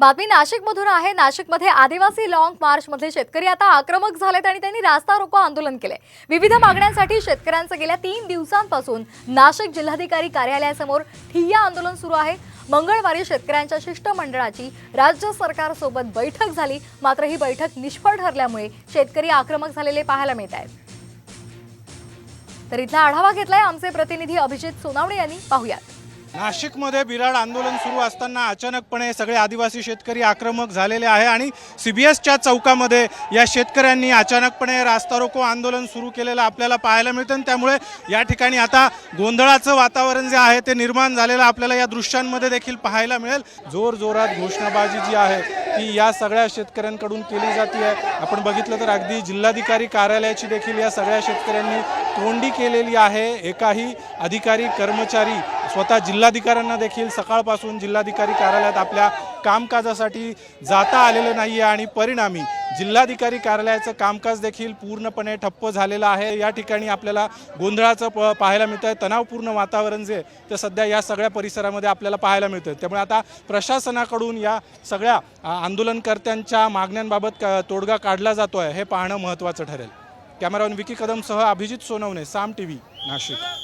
बातमी नाशिकमधून आहे. नाशिकमध्ये आदिवासी लाँग मार्चमधले शेतकरी आता आक्रमक झालेत आणि त्यांनी रास्ता रोको आंदोलन केले. विविध मागण्यांसाठी शेतकऱ्यांचं गेल्या तीन दिवसांपासून नाशिक जिल्हाधिकारी कार्यालयासमोर ठिय्या आंदोलन सुरू आहे. मंगळवारी शेतकऱ्यांच्या शिष्टमंडळाची राज्य सरकारसोबत बैठक झाली. मात्र ही बैठक निष्फळ ठरल्यामुळे शेतकरी आक्रमक झालेले पाहायला मिळत आहेत. तर इथला आढावा घेतलाय आमचे प्रतिनिधी अभिजित सोनावणे यांनी. पाहुयात. नाशिकमध्ये बिराड आंदोलन सुरू असताना अचानकपणे सगळे आदिवासी शेतकरी आक्रमक झालेले आहे आणि सी बी एसच्या चौकामध्ये या शेतकऱ्यांनी अचानकपणे रास्ता रोको आंदोलन सुरू केलेलं आपल्याला पाहायला मिळतं आणि त्यामुळे या ठिकाणी आता गोंधळाचं वातावरण जे आहे ते निर्माण झालेलं आपल्याला या दृश्यांमध्ये देखील पाहायला मिळेल. जोर जोरात घोषणाबाजी जी आहे ती या सगळ्या शेतकऱ्यांकडून केली जाते आहे. आपण बघितलं तर अगदी जिल्हाधिकारी कार्यालयाची देखील या सगळ्या शेतकऱ्यांनी तोंडी केलेली आहे. एकाही अधिकारी कर्मचारी स्वतः जिल्हाधिकाऱ्यांना देखील सकाळपासून जिल्हाधिकारी कार्यालयात आपल्या कामकाजासाठी जाता आलेलं नाही आहे आणि परिणामी जिल्हाधिकारी कार्यालयाचं कामकाज देखील पूर्णपणे ठप्प झालेलं आहे. या ठिकाणी आपल्याला गोंधळाचं प पाहायला मिळतं आहे तणावपूर्ण वातावरण जे ते सध्या या सगळ्या परिसरामध्ये आपल्याला पाहायला मिळतं त्यामुळे आता प्रशासनाकडून या सगळ्या आंदोलनकर्त्यांच्या मागण्यांबाबत क- तोडगा काढला जातो आहे हे पाहणं महत्त्वाचं ठरेल. कॅमेरामॅन विकी कदमसह अभिजित सोनवणे साम टी व्ही नाशिक.